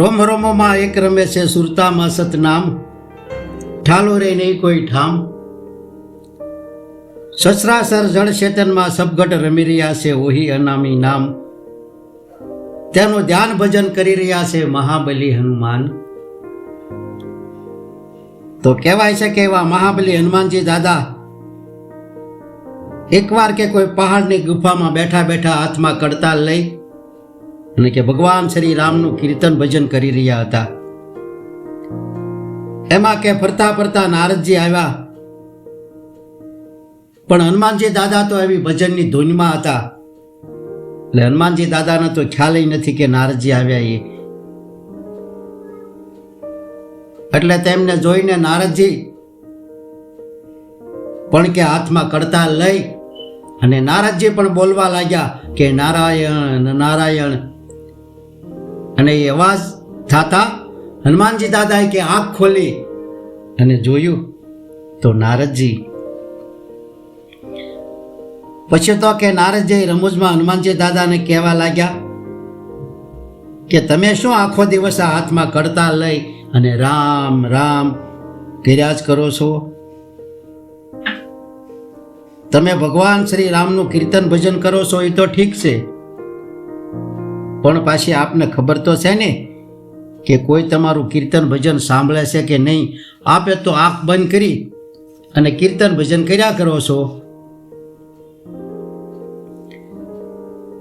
રોમ રોમોમાં એક રમે છે સુરતામાં સતનામ. ઠાલો રે નહીં કોઈ ઠામ. સસરાસર જળચેતનમાં સબગટ રમી રહ્યા છે ઓહી અનામી નામ. તેનું ધ્યાન ભજન કરી રહ્યા છે મહાબલી હનુમાન. તો કહેવાય છે કે એવા મહાબલી હનુમાનજી દાદા, એકવાર કે કોઈ પહાડની ગુફામાં બેઠા બેઠા હાથમાં કડતાલ લઈ અને કે ભગવાન શ્રી રામનું કીર્તન ભજન કરી રહ્યા હતા. એમાં કે ફરતા ફરતા નારદજી આવ્યા. પણ હનુમાનજી દાદા તો એવી ભજનની ધૂનમાં હતા. એટલે હનુમાનજી દાદાને તો ખ્યાલ નથી કે નારદજી આવ્યા એ. એટલે તેમને જોઈને નારદજી પણ કે હાથમાં કડતા લઈ અને નારદજી પણ બોલવા લાગ્યા કે નારાયણ નારાયણ અને એ અવાજ થતા હનુમાનજી દાદાએ કે આંખ ખોલી અને જોયું તો નારદજી. પછી તો કે નારદજી રમૂજમાં હનુમાનજી દાદાને કહેવા લાગ્યા કે તમે શું આખો દિવસ આ હાથમાં કડતા લઈ અને રામ રામ કર્યા જ કરો છો? તમે ભગવાન શ્રી રામનું કીર્તન ભજન કરો છો, એ તો ઠીક છે. પણ પાછી આપને ખબર તો છે ને કે કોઈ તમારું કીર્તન ભજન સાંભળે છે કે નહીં? આપે તો આંખ બંધ કરી અને કીર્તન ભજન કર્યા કરો છો.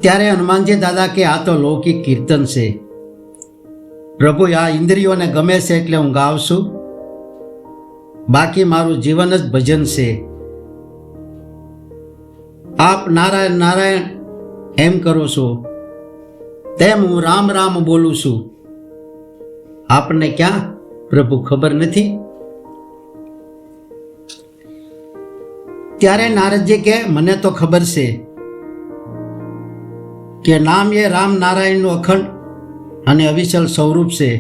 ત્યારે હનુમાનજી દાદા કે, આ તો લૌકિક કીર્તન છે. પ્રભુ, આ ઇન્દ્રિયોને ગમે છે એટલે હું ગાઉં છું. બાકી મારું જીવન જ ભજન છે. આપ નારાયણ નારાયણ, એમ કરો છો. તેમ હું રામ રામ બોલું છું. આપને ક્યાં પ્રભુ ખબર નથી? ત્યારે નારદજી કે, મને તો ખબર છે કે નામ એ રામ નારાયણનું અખંડ અને અવિચલ સ્વરૂપ છે,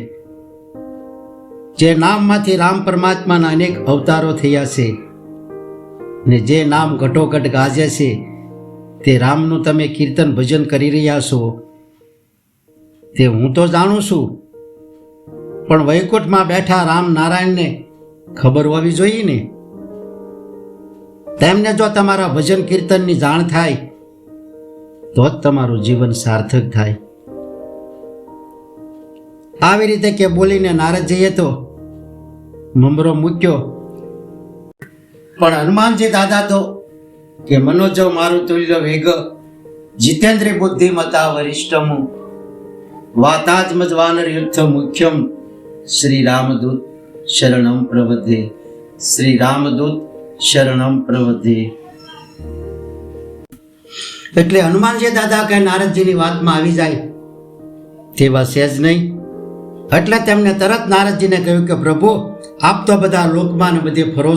જે નામમાંથી રામ પરમાત્માના અનેક અવતારો થયા છે ને જે નામ ઘટોઘટ ગાજે છે. તે રામનું તમે કીર્તન ભજન કરી રહ્યા છો. તે હું તો જાણું છું. પણ વૈકુંઠમાં બેઠા રામ નારાયણને ખબર હોવી જોઈએ ને? તેમને જો તમારા ભજન કીર્તનની જાણ થાય, તો જ તમારું જીવન સાર્થક થાય. આવી રીતે કે બોલીને નારદજીએ તો મમરો મૂક્યો. પણ હનુમાનજી દાદા તો કે મનોજ મારું તુલ્ય વેગ જીતેન્દ્ર બુદ્ધિમતા વરિષ્ઠમ. વાતાજમજ વાનર યુદ્ધ મુખ્યમ શ્રી રામદૂત શરણમ પ્રવધે એટલે હનુમાનજી દાદા કે નારદજીની વાતમાં આવી જાય, તેવા સહેજ નહીં. એટલે તેમને તરત નારદજીને કહ્યું કે, પ્રભુ, આપ તો બધા લોકમાં ને બધે ફરો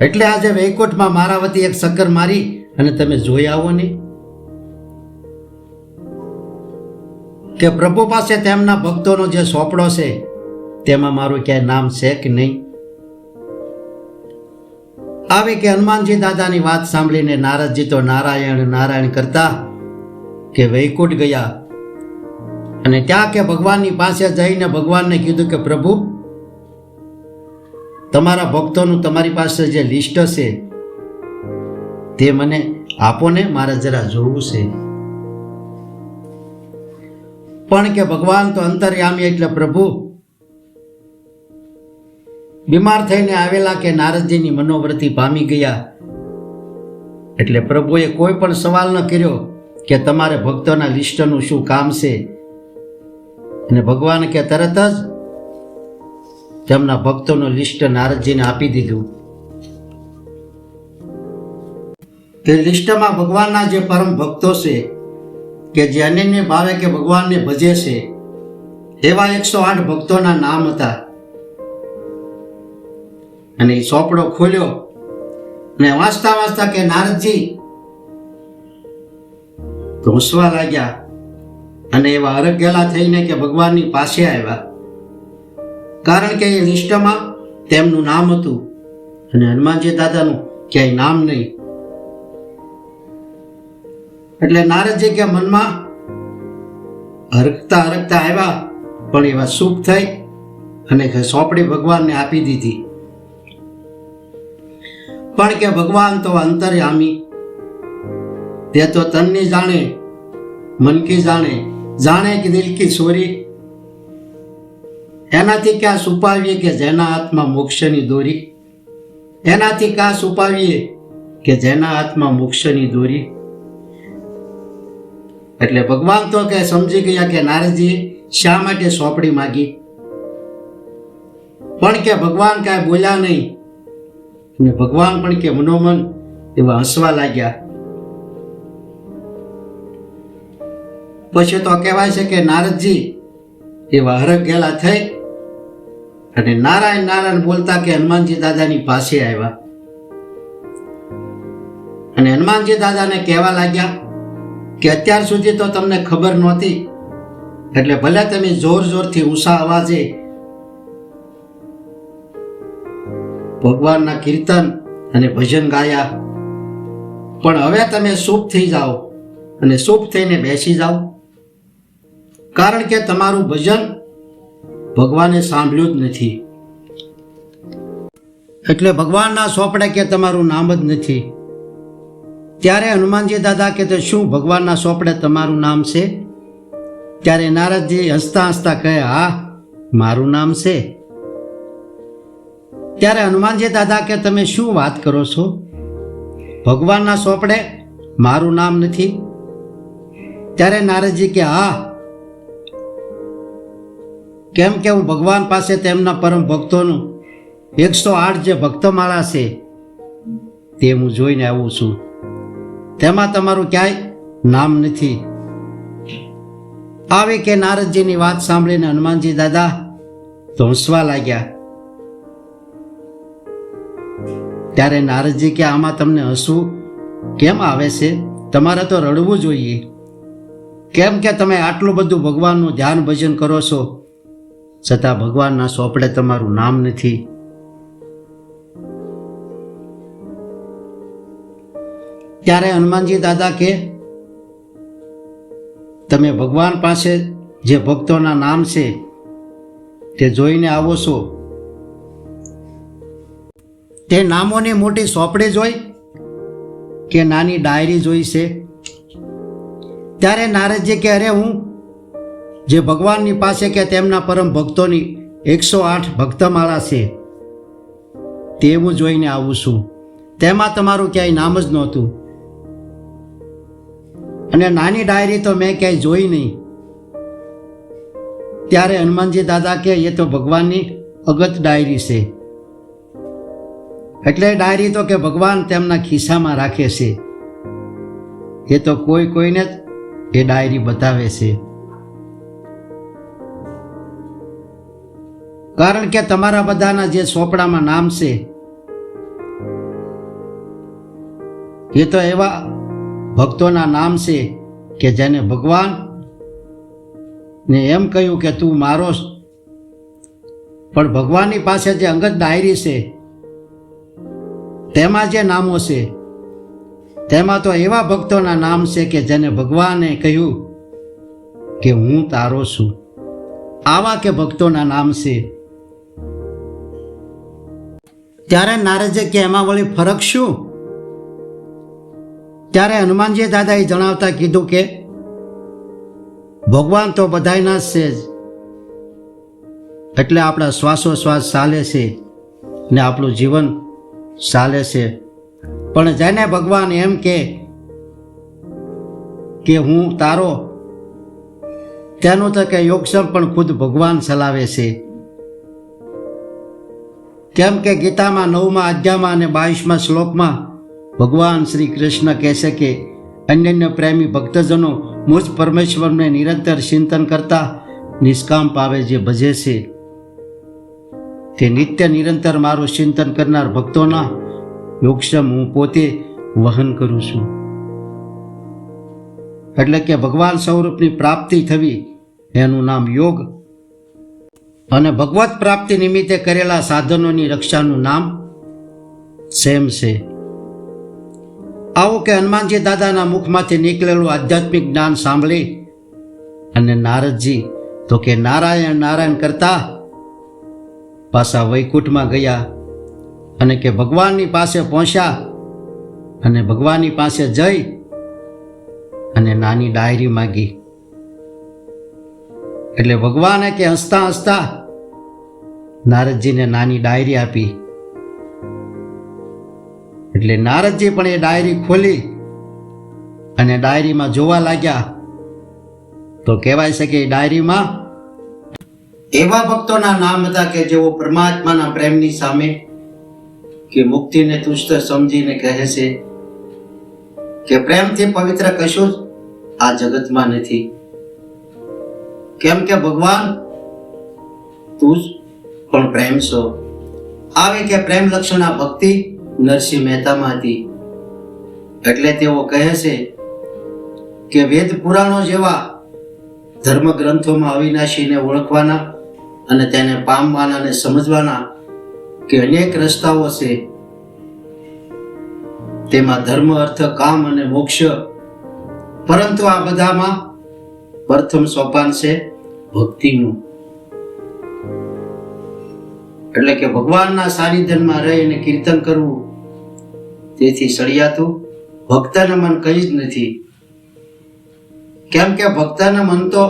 એટલે આજે વૈકુંઠમાં મારા વતી એક ચક્કર મારી અને તમે જોઈ આવો ને. કે પ્રભુ પાસે તેમના ભક્તોનો જે સોંપડો છે, તેમાં મારું ક્યાંય નામ છે કે નહીં? આવી કે હનુમાનજી દાદાની વાત સાંભળીને નારદજી તો નારાયણ નારાયણ કરતા કે વૈકુંઠ ગયા. અને ત્યાં કે ભગવાનની પાસે જઈને ભગવાનને કીધું કે પ્રભુ, તમારા ભક્તોનું તમારી પાસે જે લિસ્ટ છે, તે મને આપો ને, મારે જરા જોવું છે. પણ કે ભગવાન તો અંતર્યામી એટલે પ્રભુ. બીમાર થઈને આવેલા કે નારદજીની મનોવૃત્તિ પામી ગયા. એટલે પ્રભુએ કોઈ પણ સવાલ ન કર્યો કે તમારે ભક્તોના લિસ્ટનું શું કામ છે. અને ભગવાન કે તરત જ તેમના ભક્તોનું લિસ્ટ નારદજીને આપી દીધું. તે લિસ્ટમાં ભગવાનના જે પરમ ભક્તો છે કે જે અનન્ય ભાવે કે ભગવાનને ભજે છે, એવા એકસો આઠ ભક્તોના નામ હતા. અને એ સોપડો ખોલ્યો અને વાંચતા વાંચતા કે, નારદજી. તો હસવા લાગ્યા અને એવા અરગેલા થઈને કે ભગવાનની પાસે આવ્યા. કારણ કે એ લિસ્ટમાં તેમનું નામ હતું અને હનુમાનજી દાદાનું ક્યાંય નામ નહીં. એટલે નારદજી કે મનમાં હરકતા હરકતા આવ્યા, પણ એવા સુખ થઈ અને સોંપડી ભગવાનને આપી દીધી. પણ કે, ભગવાન તો અંતર્યામી. તે તો તનની જાણે મન કી જાણે જાણે કે દિલ કી સોરી એનાથી ક્યાં છુપાવીએ કે જેના હાથમાં મોક્ષની દોરી? એનાથી ક્યાં છુપાવીએ કે જેના હાથમાં મોક્ષની દોરી? એટલે ભગવાન તો કે સમજી ગયા કે નારદજી શા માટે સોંપડી માગી? પણ કે ભગવાન કાંઈ બોલ્યા નહીં. અને ભગવાન પણ કે મનોમન એવા હસવા લાગ્યા. પછી તો કહેવાય છે કે નારદજી એવા હરખ ગયેલા થઈ અને નારાયણ નારાયણ બોલતા કે હનુમાનજી દાદાની પાસે આવ્યા. અને હનુમાનજી દાદાને કહેવા લાગ્યા કે અત્યાર સુધી તો તમને ખબર નહોતી. એટલે ભલે તમે જોર જોરથી ઉષા અવાજે ભગવાનના કીર્તન અને ભજન ગાયા. પણ હવે તમે શુભ થઈ જાઓ અને શુભ થઈને બેસી જાઓ. કારણ કે તમારું ભજન ભગવાને સાંભળ્યું જ નથી. એટલે ભગવાનના સોપડે કે તમારું નામ જ નથી. ત્યારે હનુમાનજી દાદા કે તો શું ભગવાનના સોંપડે તમારું નામ છે? ત્યારે નારદજી હસતા હસતા કહે, હા, મારું નામ છે. ત્યારે હનુમાનજી દાદા કે, તમે શું વાત કરો છો? ભગવાનના સોંપડે મારું નામ નથી. ત્યારે નારદજી કે, હા. કેમ કે હું ભગવાન પાસે તેમના પરમ ભક્તોનું એકસો આઠ જે ભક્તમાળા છે, તે હું જોઈને આવું છું. તેમાં તમારું ક્યાંય નામ નથી. આવી કે નારદજીની વાત સાંભળીને હનુમાનજી દાદા તો હસવા લાગ્યા. ત્યારે નારદજી કે, આમાં તમને હસવું કેમ આવે છે? તમારે તો રડવું જોઈએ. કેમ કે તમે આટલું બધું ભગવાનનું ધ્યાન ભજન કરો છો? છતાં ભગવાનના સોપડે તમારું નામ નથી. ત્યારે હનુમાનજી દાદા કે, તમે ભગવાન પાસે જે ભક્તોના નામ છે, તે જોઈને આવો છો? તે નામોની મોટી સોપડી જોઈ કે નાની ડાયરી જોઈ છે? ત્યારે નારદજી કે, અરે હું જે ભગવાનની પાસે કે તેમના પરમ ભક્તોની એકસો આઠ ભક્તમાળા છે તે હું જોઈને આવું છું. તેમાં તમારું ક્યાંય નામ જ નહોતું. અને નાની ડાયરી તો મેં ક્યાંય જોઈ નહીં. ત્યારે હનુમાનજી દાદા કે એ તો ભગવાનની અગત ડાયરી છે. એટલે ડાયરી તો કે ભગવાન તેમના ખિસ્સામાં રાખે છે. એ તો કોઈ કોઈને જ એ ડાયરી બતાવે છે. કારણ કે તમારા બધાના જે સોપડામાં નામ છે, એ તો એવા ભક્તોના નામ છે કે જેને ભગવાન ને એમ કહ્યું કે તું મારો પણ ભગવાનની પાસે જે અંગત ડાયરી છે, તેમાં જે નામો છે, તેમાં તો એવા ભક્તોના નામ છે કે જેને ભગવાને કહ્યું કે હું તારો છું. આવા કે ભક્તોના નામ છે. ત્યારે નારજે કે એમાં વળી ફરક શું? ત્યારે હનુમાનજી દાદાએ જણાવતા કીધું કે, ભગવાન તો બધાયના જ છે જ. એટલે આપણા શ્વાસોશ્વાસ ચાલે છે ને આપણું જીવન ચાલે છે. પણ જેને ભગવાન એમ કે કે હું તારો, તેનું તો કે યોગક્ષમ પણ ખુદ ભગવાન ચલાવે છે. કેમ કે ગીતામાં નવમાં અધ્યાયમાં અને બાવીસમાં શ્લોકમાં ભગવાન શ્રી કૃષ્ણ કહેશે કે, અન્યન્ય પ્રેમી ભક્તજનો મુજ પરમેશ્વરને નિરંતર ચિંતન કરતા નિષ્કામ પાવે જે ભજે છે. તે નિત્ય નિરંતર મારું ચિંતન કરનાર ભક્તોના યોગક્ષમ હું પોતે વહન કરું છું. એટલે કે ભગવાન સ્વરૂપની પ્રાપ્તિ થવી એનું નામ યોગ અને ભગવત પ્રાપ્તિ નિમિત્તે કરેલા સાધનોની રક્ષાનું નામ સેમ છે. આવું કે હનુમાનજી દાદાના મુખમાંથી નીકળેલું આધ્યાત્મિક જ્ઞાન સાંભળી. અને નારદજી, તો કે નારાયણ નારાયણ કરતા પાછા વૈકુંઠમાં ગયા અને કે ભગવાનની પાસે પહોંચ્યા અને ભગવાનની પાસે જઈ અને નાની ડાયરી માગી. એટલે ભગવાને કે હસતા હસતા નારદજીને નાની ડાયરી આપી. એટલે નારદજી પણ એ ડાયરી ખોલી અને ડાયરીમાં જોવા લાગ્યા. તો કહેવાય છે કે એ ડાયરીમાં એવા ભક્તોના નામ હતા કે જેઓ પરમાત્માના પ્રેમની સામે કે મુક્તિને તુષ્ટ સમજીને કહે છે કે પ્રેમથી પવિત્ર કશું જ આ જગતમાં નથી. કેમ કે ભગવાન તું પણ પ્રેમ છો. આવે કે પ્રેમ લક્ષણા ભક્તિ નરસિંહ મહેતામાં હતી. એટલે તેઓ કહે છે કે વેદ પુરાણો જેવા ધર્મ ગ્રંથોમાં અવિનાશીને ઓળખવાના અને તેને પામવાના અને સમજવાના કે અનેક રસ્તાઓ છે. તેમાં ધર્મ, અર્થ, કામ અને મોક્ષ. પરંતુ આ બધામાં પ્રથમ સોપાન છે ભક્તિનું. એટલે કે ભગવાનના સાનિધ્યમાં રહીને કીર્તન કરવું તેથી સળિયાતું ભક્તના મન કંઈ જ નથી. કેમ કે ભક્તના મન તો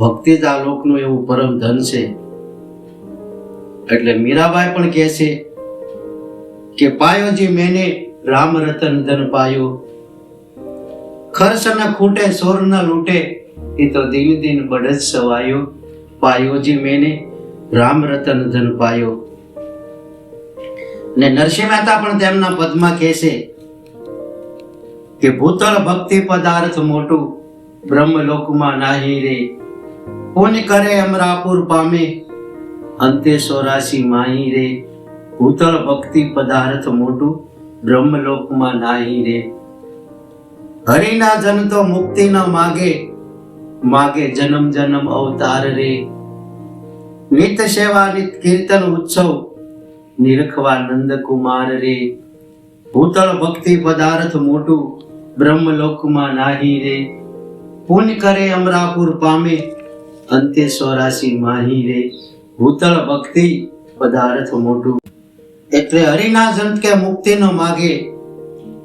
ભક્તિ જ આ લોકનું એવું પરમ ધન છે. એટલે મીરાબાઈ પણ કહે છે કે, પાયો જે મેને રામ રતન ધન પાયો ખર્ચ ન ખૂટે સોર ન લૂટે, એ તો દિન દિન બઢત સવાયો. પાયો જે મેને રામ રતન ધન પાયો. ને નરસિંહ મહેતા પણ તેમના પદમાં કહે છે કે ભૂતળ ભક્તિ પદાર્થ મોટું બ્રહ્મલોકમાં નાહી રે. પુન કરે અમરાપુર પામે? અંતે સોરાશી માહી રે. ભૂતળ ભક્તિ પદાર્થ મોટું બ્રહ્મલોકમાં નાહી રે. હરિના જન તો મુક્તિ ન માગે માગે જન્મ જન્મ અવતાર રે. નિત સેવા નિત કીર્તન ઉત્સવ નિરખવા નંદ કુમાર રે ભૂતળ ભક્તિ પદાર્થ મોટું બ્રહ્મલોકમાં નાહી રે. પુન કરે અમરાપુર પામે, અંતે સ્વરાશી માહી રે. ભૂતળ ભક્તિ પદાર્થ મોટું. એટલે હરિના જંત કે મુક્તિ ન માગે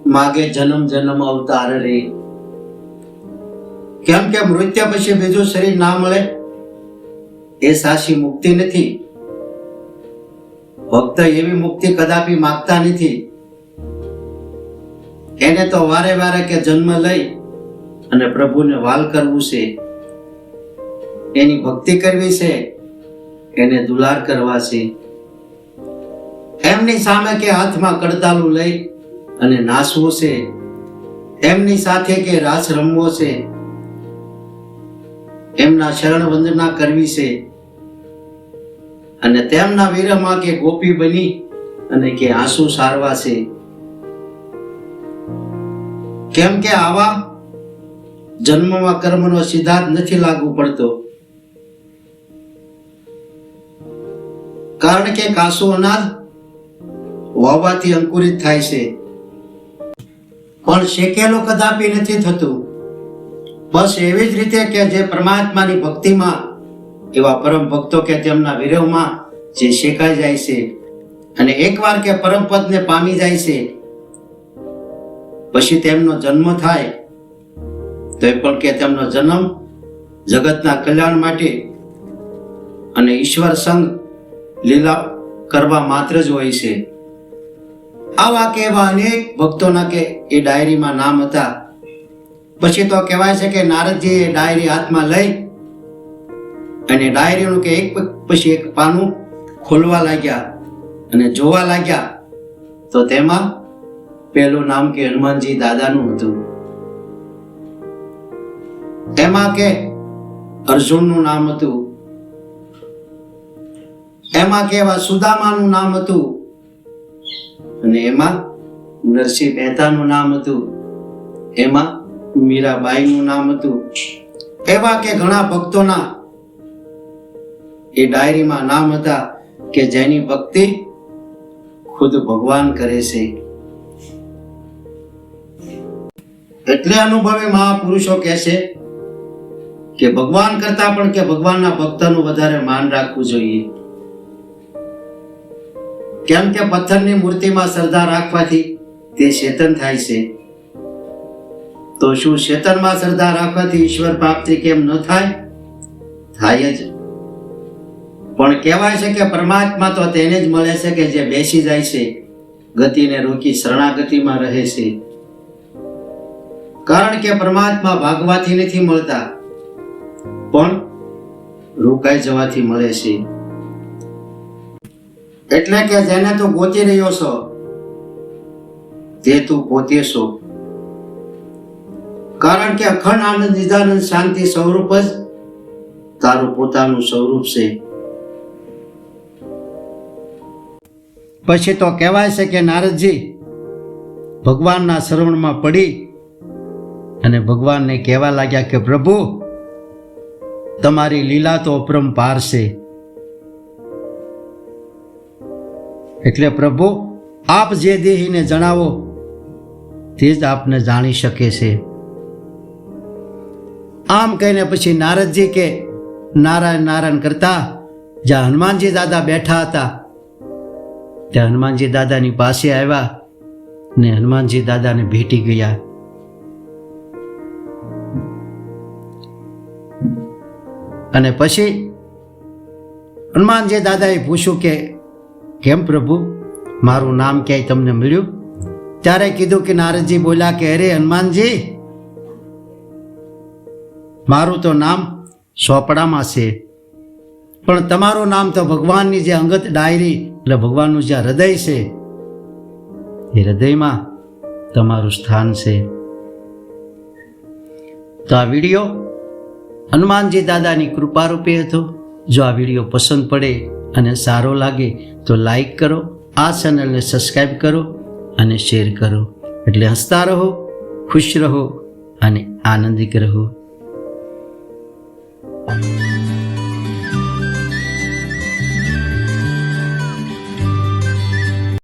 માગે જન્મ જન્મ અવતાર રે. કેમ કે મૃત્યુ પછી બીજું શરીર ના મળે? એ સાચી મુક્તિ નથી. ભક્ત એવી મુક્તિ કદાપી માગતા નથી. એને તો વારે વારે કે જન્મ લઈ અને પ્રભુને વાલ કરવું છે. એની ભક્તિ કરવી છે, એને દુલાર કરવા છે. એમની સામે કે હાથમાં કડતાલું લઈ અને નાચવું છે. એમની સાથે કે રાસ રમવો છે. એમના શરણ વંદના કરવી છે. અને તેમના વિરહમાં કે ગોપી બની અને કે આંસુ સારવા છે. કેમ કે આવા જન્મમાં કર્મનો સિદ્ધાંત નથી લાગુ પડતો. કારણ કે કાસુ અનાજ વાવવાથી અંકુરિત થાય છે. પણ શેકેલું કદાપી નથી થતું. બસ એવી જ રીતે કે જે પરમાત્માની ભક્તિમાં એવા પરમ ભક્તો કે તેમના વિરહમાં જે શેકાઈ જાય છે અને એકવાર કે પરમ પદને પામી જાય છે, પછી તેમનો જન્મ થાય તો એ પણ કે તેમનો જન્મ જગતના કલ્યાણ માટે અને ઈશ્વર સંગ લીલા કરવા માત્ર જ હોય છે. આવા કે એવા અનેક ભક્તોના કે એ ડાયરીમાં નામ હતા. પછી તો કહેવાય છે કે નારદજી એ ડાયરી હાથમાં લઈ અને ડાયરીનું કે એક પછી એક પાનું ખોલવા લાગ્યા અને જોવા લાગ્યા તો તેમાં પહેલું નામ કે હનુમાનજી દાદાનું હતું. એમાં કે અર્જુનનું નામ હતું. એમાં કે એવા સુદામાનું નામ હતું. અને એમાં નરસિંહ મહેતાનું નામ હતું. એમાં મીરાબાઈનું નામ હતું. એવા કે ઘણા ભક્તોના એ ડાયરીમાં નામ હતા કે જેની ભક્તિ ખુદ ભગવાન કરે છે. એટલે અનુભવી મહાપુરુષો કહે છે કે ભગવાન કરતા પણ કે ભગવાનના ભક્તનું વધારે માન રાખવું જોઈએ. કેમ કે પથ્થરની મૂર્તિમાં શ્રદ્ધા રાખવાથી તે ચેતન થાય છે. તો શું ચેતનમાં શ્રદ્ધા રાખવાથી ઈશ્વર પ્રાપ્તિ કેમ ન થાય? થાય જ પણ કહેવાય છે કે પરમાત્મા તો તેને જ મળે છે કે જે બેસી જાય છે, ગતિને રોકી શરણાગતિમાં રહે છે. કારણ કે પરમાત્મા ભાગવાથી નથી મળતા, પણ રોકાઈ જવાથી મળે છે. એટલે કે જેને તું ગોતી રહ્યો છો, તે તું પોતે છો. કારણ કે અખંડ આનંદ, નિદાનંદ, શાંતિ સ્વરૂપ જ તારું પોતાનું સ્વરૂપ છે. પછી તો કહેવાય છે કે નારદજી ભગવાનના શ્રવણમાં પડી અને ભગવાનને કહેવા લાગ્યા કે પ્રભુ, તમારી લીલા તો અપરંપાર છે. એટલે પ્રભુ, આપ જે દેહીને જણાવો તે જ આપને જાણી શકે છે. આમ કહીને પછી નારદજી કે, નારાયણ નારાયણ કરતા જ્યાં હનુમાનજી દાદા બેઠા હતા ત્યાં હનુમાનજી દાદાની પાસે આવ્યા ને હનુમાનજી દાદાને ભેટી ગયા. અને પછી હનુમાનજી દાદાએ પૂછ્યું કે, કેમ પ્રભુ? મારું નામ ક્યાંય તમને મળ્યું? ત્યારે કીધું કે, નારદજી બોલ્યા કે, અરે હનુમાનજી, મારું તો નામ સોપડામાં છે. પણ તમારું નામ તો ભગવાનની જે અંગત ડાયરી, એટલે ભગવાનનું જે હૃદય છે, એ હૃદયમાં તમારું સ્થાન છે. તો આ વીડિયો હનુમાનજી દાદાની કૃપારૂપે હતો. જો આ વીડિયો પસંદ પડે અને સારો લાગે તો લાઈક કરો, આ ચેનલને સબસ્ક્રાઈબ કરો અને શેર કરો. એટલે હસતા રહો, ખુશ રહો અને આનંદિત રહો. thank you